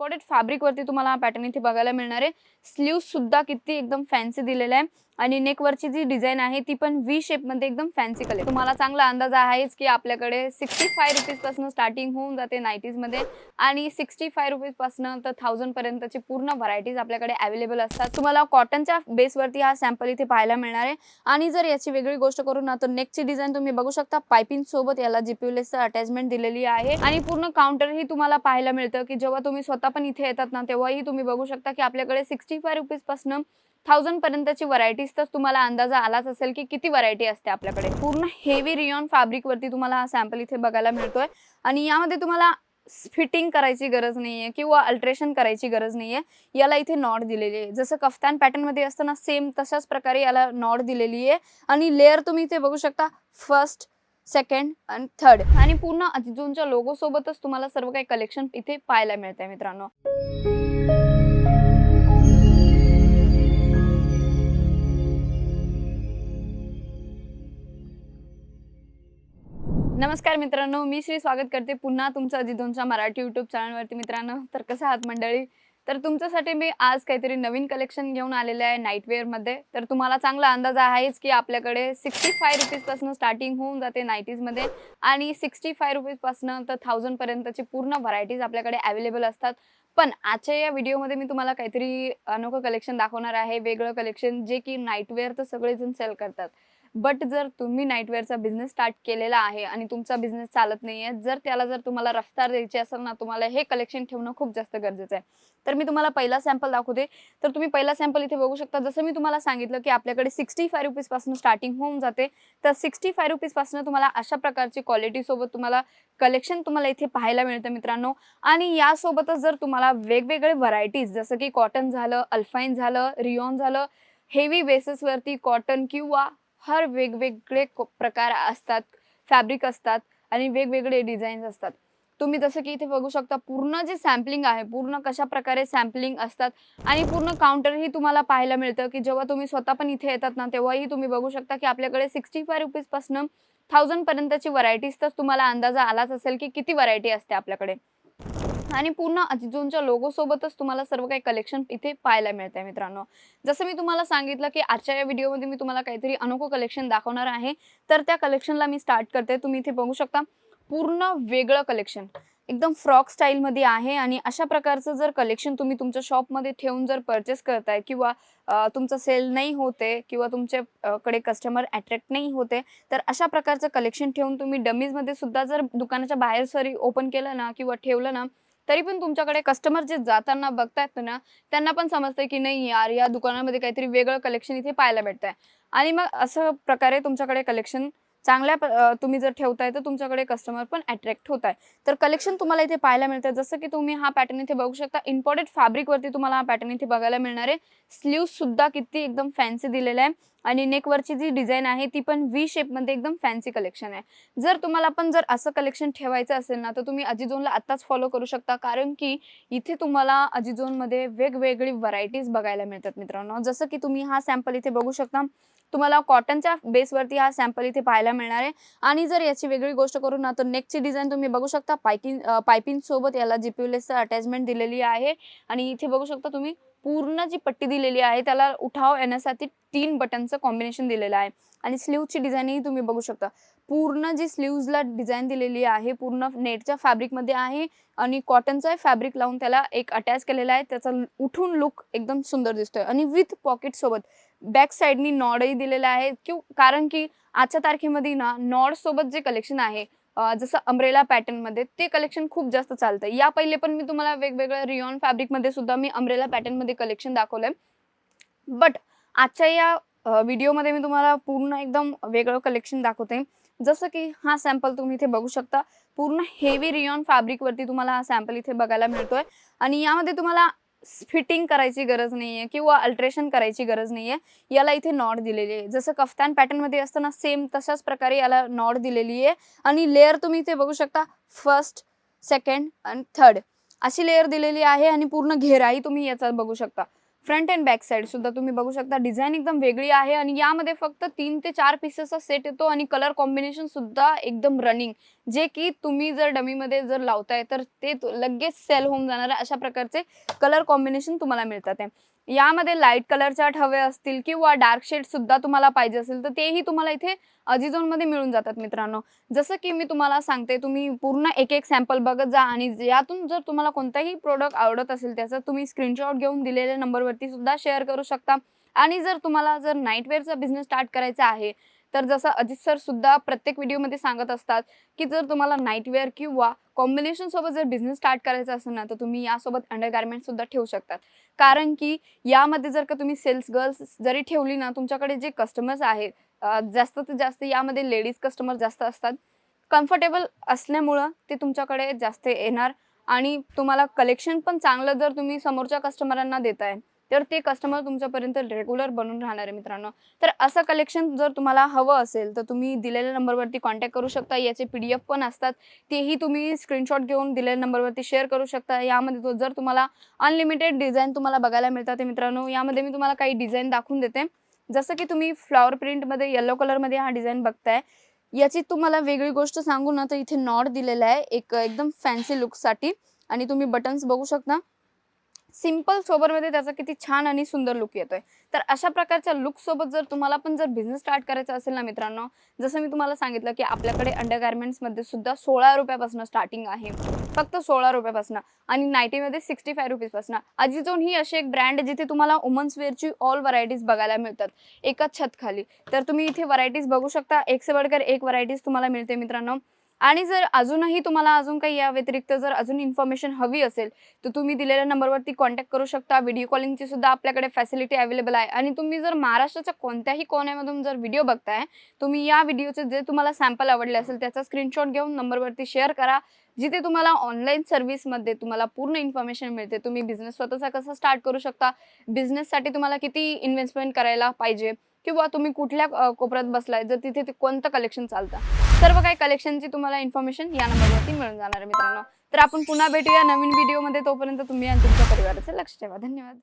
Important fabric वरती तुम्हाला हा पॅटर्न इथे बघायला मिळणार आहे. स्लीव सुद्धा किती एकदम फॅन्सी दिलेला आहे. आणि नेकवरची जी डिझाईन आहे ती पण व्ही शेपमध्ये एकदम फॅन्सी कलर तुम्हाला चांगला अंदाज आहेच की आपल्याकडे सिक्स्टी फाय रुपीजपासून स्टार्टिंग होऊन जाते नाईटीजमध्ये आणि सिक्स्टी फाय रुपीजपासून तर थाउजंड पर्यंतची पूर्ण व्हरायटीज आपल्याकडे अवेलेबल असतात. तुम्हाला कॉटनच्या बेसवरती हा सॅम्पल इथे पाहायला मिळणार आहे. आणि जर याची वेगळी गोष्ट करू ना तर नेकची डिझाईन तुम्ही बघू शकता. पायपिंग सोबत याला जीपीएलएसचं अटॅचमेंट दिलेली आहे. आणि पूर्ण काउंटर ही तुम्हाला पाहायला मिळतं की जेव्हा तुम्ही स्वतः पण इथे येतात ना तेव्हाही तुम्ही बघू शकता की आपल्याकडे सिक्स्टी फाय रुपीजपासून थाउजंड पर्यंतची व्हरायटीज तर तुम्हाला अंदाजा आलाच असेल की किती व्हरायटी असते आपल्याकडे. पूर्ण हेवी रियॉन फॅब्रिक वरती तुम्हाला हा सॅम्पल इथे बघायला मिळतोय. आणि यामध्ये तुम्हाला फिटिंग करायची गरज नाहीये किंवा अल्ट्रेशन करायची गरज नाहीये. याला इथे नॉड दिलेली आहे. जसं कफ्तान पॅटर्नमध्ये सेम तशाच प्रकारे याला नॉड दिलेली आहे. आणि लेअर तुम्ही इथे बघू शकता फर्स्ट सेकंड आणि थर्ड आणि पूर्ण अजिजोनच्या लोगो सोबतच तुम्हाला सर्व काही कलेक्शन इथे पाहायला मिळत आहे मित्रांनो. नमस्कार मित्रांनो मी श्री स्वागत करते पुन्हा तुमचं अजितोनच्या मराठी युट्यूब चॅनलवरती मित्रांनो तर कसं आहात मंडळी? तर तुमच्यासाठी मी आज काहीतरी नवीन कलेक्शन घेऊन आलेले आहे नाईटवेअरमध्ये. तर तुम्हाला चांगला अंदाज आहेच की आपल्याकडे सिक्स्टी फाय रुपीजपासून स्टार्टिंग होऊन जाते नाईटीजमध्ये आणि सिक्स्टी फाय रुपीजपासून तर थाउजंडपर्यंतची पूर्ण व्हरायटीज आपल्याकडे अवेलेबल असतात. पण आजच्या या व्हिडिओमध्ये मी तुम्हाला काहीतरी अनोखं कलेक्शन दाखवणार आहे. वेगळं कलेक्शन जे की नाईटवेअर तर सगळेजण सेल करतात. बट जर तुम्ही नाईटवेअरचा बिझनेस स्टार्ट केलेला आहे आणि तुमचा बिझनेस चालत नाही आहे जर त्याला जर तुम्हाला रफ्तार द्यायची असेल ना तुम्हाला हे कलेक्शन ठेवणं खूप जास्त गरजेचं आहे. तर मी तुम्हाला पहिला सॅम्पल दाखवते तर तुम्ही पहिला सॅम्पल इथे बघू शकता. जसं मी तुम्हाला सांगितलं की आपल्याकडे सिक्स्टी फाय रुपीजपासून स्टार्टिंग होऊन जाते. तर सिक्स्टी फाय रुपीजपासून तुम्हाला अशा प्रकारची क्वालिटी सोबत तुम्हाला कलेक्शन तुम्हाला इथे पाहायला मिळतं मित्रांनो. आणि यासोबतच जर तुम्हाला वेगवेगळे व्हरायटीज जसं की कॉटन झालं अल्फाईन झालं रिओन झालं हेवी बेसिसवरती कॉटन किंवा हर वेगवेगळे को- प्रकार असतात फॅब्रिक असतात आणि वेगवेगळे डिझाईन्स असतात. तुम्ही जसं की इथे बघू शकता पूर्ण जे सॅम्पलिंग आहे पूर्ण कशा प्रकारे सॅम्पलिंग असतात आणि पूर्ण काउंटरही तुम्हाला पाहायला मिळतं की जेव्हा तुम्ही स्वतः पण इथे येतात ना तेव्हाही तुम्ही बघू शकता की आपल्याकडे सिक्स्टी फाय रुपीजपासून थाउजंडपर्यंतची व्हरायटीज तर तुम्हाला अंदाजा आलाच असेल की किती व्हरायटी असते आपल्याकडे. आणि पूर्ण अजिजोनच्या लोगो सोबतच तुम्हाला सर्व काही कलेक्शन इथे पाहायला मिळतंय मित्रांनो. जसं मी तुम्हाला सांगितलं की आजच्या या व्हिडिओमध्ये मी तुम्हाला काहीतरी अनोखं कलेक्शन दाखवणार आहे. तर त्या कलेक्शनला मी स्टार्ट करते. तुम्ही इथे बघू शकता पूर्ण वेगळं कलेक्शन एकदम फ्रॉक स्टाईलमध्ये आहे आणि अशा प्रकारचं जर कलेक्शन तुम्ही तुमच्या शॉपमध्ये ठेवून जर परचेस करताय किंवा तुमचं सेल नाही होते किंवा तुमच्याकडे कस्टमर अट्रॅक्ट नाही होते तर अशा प्रकारचं कलेक्शन ठेवून तुम्ही डमीजमध्ये सुद्धा जर दुकानाच्या बाहेर सरी ओपन केलं ना किंवा ठेवलं ना तरी पण तुमच्याकडे कस्टमर जे जाताना बघतायत ना त्यांना पण समजतंय की नाही यार या दुकानामध्ये काहीतरी वेगळं कलेक्शन इथे पाहायला भेटतंय. आणि मग असं प्रकारे तुमच्याकडे कलेक्शन चांगल्या तुम्ही जर ठेवताय तर तुमच्याकडे कस्टमर पण अट्रॅक्ट होत आहे तर कलेक्शन तुम्हाला इथे पाहायला मिळतं जसं की तुम्ही हा पॅटर्न इथे बघू शकता. इम्पॉर्टेड फॅब्रिकवरती तुम्हाला हा पॅटर्न इथे बघायला मिळणार आहे. स्लीव्ह सुद्धा किती एकदम फॅन्सी दिलेला आहे. आणि नेकवरची जी डिझाईन आहे ती पण व्ही शेपमध्ये एकदम फॅन्सी कलेक्शन आहे. जर तुम्हाला पण जर असं कलेक्शन ठेवायचं असेल ना तर तुम्ही अजिझोनला आत्ताच फॉलो करू शकता. कारण की इथे तुम्हाला अजिझोनमध्ये वेगवेगळी व्हरायटीज बघायला मिळतात मित्रांनो. जसं की तुम्ही हा सॅम्पल इथे बघू शकता. तुम्हाला कॉटनच्या बेसवरती हा सॅम्पल इथे पाहायला मिळणार आहे. आणि जर याची वेगळी गोष्ट करू ना तर नेकची डिझाईन तुम्ही बघू शकता. पायकिंग पायपिंग सोबत याला जीपीएलएसचं अटॅचमेंट दिलेली आहे. आणि इथे बघू शकता तुम्ही पूर्ण जी पट्टी दिलेली आहे त्याला उठाव येण्यासाठी तीन बटनचं कॉम्बिनेशन दिलेलं आहे. आणि स्लीवची डिझाईनही तुम्ही बघू शकता. पूर्ण जी स्लीव्जला डिझाईन दिलेली आहे पूर्ण नेटच्या फॅब्रिकमध्ये आहे आणि कॉटनचा फॅब्रिक लावून त्याला एक अटॅच केलेला आहे. त्याचा उठून लुक एकदम सुंदर दिसतोय. आणि विथ पॉकेट सोबत बॅक साईडनी नॉडही दिलेला आहे. किंवा कारण की आजच्या तारखेमध्ये ना नॉड सोबत जे कलेक्शन आहे जसं अम्ब्रेला पॅटर्नमध्ये ते कलेक्शन खूप जास्त चालतं या पहिले पण मी तुम्हाला वेगवेगळ्या रिओन फॅब्रिकमध्ये सुद्धा मी अम्ब्रेला पॅटर्नमध्ये कलेक्शन दाखवलंय. बट आजच्या या व्हिडिओमध्ये मी तुम्हाला पूर्ण एकदम वेगळं कलेक्शन दाखवते. जसं की हा सॅम्पल तुम्ही इथे बघू शकता. पूर्ण हेवी रिओन फॅब्रिक वरती तुम्हाला हा सॅम्पल इथे बघायला मिळतोय. आणि यामध्ये तुम्हाला फिटिंग करायची गरज नाहीये किंवा अल्ट्रेशन करायची गरज नाहीये याला इथे नॉड दिलेली आहे. जसं कफ्तान पॅटर्नमध्ये सेम तशाच प्रकारे याला नॉड दिलेली आहे. आणि लेअर तुम्ही इथे बघू शकता फर्स्ट सेकंड आणि थर्ड अशी लेअर दिलेली आहे आणि पूर्ण घेराही तुम्ही याचा बघू शकता. फ्रंट अँड बॅक साईड सुद्धा तुम्ही बघू शकता डिझाईन एकदम वेगळी आहे आणि यामध्ये फक्त तीन ते चार पीसेसचा सेट येतो आणि कलर कॉम्बिनेशन सुद्धा एकदम रनिंग जे की तुम्ही जर डमीमध्ये जर लावताय तर ते लगेच सेल होऊन जाणार अशा प्रकारचे कलर कॉम्बिनेशन तुम्हाला मिळतात आहे. यामध्ये लाइट कलरच्या हवे असतील किंवा डार्क शेड सुद्धा तुम्हाला पाहिजे असेल तर तेही तुम्हाला इथे अजिझोनमध्ये मिळून जातात मित्रांनो. जसं की मी तुम्हाला सांगते तुम्ही पूर्ण एक एक सॅम्पल बघत जा आणि यातून जर तुम्हाला कोणताही प्रोडक्ट आवडत असेल त्याचा तुम्ही स्क्रीनशॉट घेऊन दिलेल्या नंबरवरती सुद्धा शेअर करू शकता. आणि जर तुम्हाला जर नाईटवेअरचा बिझनेस स्टार्ट करायचा आहे तर जसं अजित सर सुद्धा प्रत्येक व्हिडिओमध्ये सांगत असतात की जर तुम्हाला नाईटवेअर किंवा कॉम्बिनेशन सोबत जर बिझनेस स्टार्ट करायचा असेल ना तर तुम्ही यासोबत अंडरगार्मेंट सुद्धा ठेवू शकतात. कारण की यामध्ये जर का तुम्ही सेल्स गर्ल्स जरी ठेवली ना तुमच्याकडे जे कस्टमर्स आहेत जास्त ते जास्त यामध्ये लेडीज कस्टमर जास्त असतात. कम्फर्टेबल असल्यामुळं ते तुमच्याकडे जास्त येणार आणि तुम्हाला कलेक्शन पण चांगलं जर तुम्ही समोरच्या कस्टमरांना देताय तर ते कस्टमर तुमच्यापर्यंत रेग्युलर बनून राहणार आहे मित्रांनो. तर असं कलेक्शन जर तुम्हाला हवं असेल तर तुम्ही दिलेल्या नंबरवरती कॉन्टॅक्ट करू शकता. याचे पी डी एफ पण असतात. तेही तुम्ही स्क्रीनशॉट घेऊन दिलेल्या नंबरवरती शेअर करू शकता. यामध्ये तो जर तुम्हाला अनलिमिटेड डिझाईन तुम्हाला बघायला मिळतात ते मित्रांनो. यामध्ये मी तुम्हाला काही डिझाईन दाखवून देते. जसं की तुम्ही फ्लॉवर प्रिंटमध्ये येलो कलरमध्ये हा डिझाईन बघताय याची तुम्हाला वेगळी गोष्ट सांगू ना तर इथे नॉट दिलेला आहे. एक एकदम फॅन्सी लुकसाठी आणि तुम्ही बटन्स बघू शकता. सिंपल सोबरमध्ये त्याचा किती छान आणि सुंदर लुक येतोय. तर अशा प्रकारच्या लुकसोबत जर तुम्हाला पण जर बिझनेस स्टार्ट करायचा असेल ना मित्रांनो जसं मी तुम्हाला सांगितलं की आपल्याकडे अंडरगार्मेंट्समध्ये सुद्धा सोळा रुपयापासून स्टार्टिंग आहे. फक्त सोळा रुपयापासून आणि नाईटीमध्ये सिक्स्टी फाय रुपीजपासून अजिजोन ही अशी एक ब्रँड आहे जिथे तुम्हाला वुमन्स वेअरची ऑल व्हरायटीज बघायला मिळतात. एकाच छत खाली. तर तुम्ही इथे व्हरायटीज बघू शकता. एक से बडकर एक व्हरायटीज तुम्हाला मिळते मित्रांनो. आणि जर अजूनही तुम्हाला अजून काही या व्यतिरिक्त जर अजून इन्फॉर्मेशन हवी असेल तर तुम्ही दिलेल्या नंबरवरती कॉन्टॅक्ट करू शकता. व्हिडिओ कॉलिंगची सुद्धा आपल्याकडे फॅसिलिटी अवेलेबल आहे. आणि तुम्ही जर महाराष्ट्राच्या कोणत्याही कोण्यामधून जर व्हिडिओ बघताय तुम्ही या व्हिडिओचे जे तुम्हाला सॅम्पल आवडले असेल त्याचा स्क्रीनशॉट घेऊन नंबरवरती शेअर करा. जिथे तुम्हाला ऑनलाईन सर्व्हिसमध्ये तुम्हाला पूर्ण इन्फॉर्मेशन मिळते तुम्ही बिझनेस स्वतःचा कसा स्टार्ट करू शकता? बिझनेससाठी तुम्हाला किती इन्व्हेस्टमेंट करायला पाहिजे? किंवा तुम्ही कुठल्या कोपऱ्यात बसलाय? जर तिथे ते कोणतं कलेक्शन चालतं? सर्व काही कलेक्शनची तुम्हाला इन्फॉर्मेशन या नंबरवरती मिळून जाणार आहे मित्रांनो. तर आपण पुन्हा भेटूया नवीन व्हिडिओमध्ये तोपर्यंत तुम्ही आणि तुमच्या परिवाराचं लक्ष ठेवा. धन्यवाद.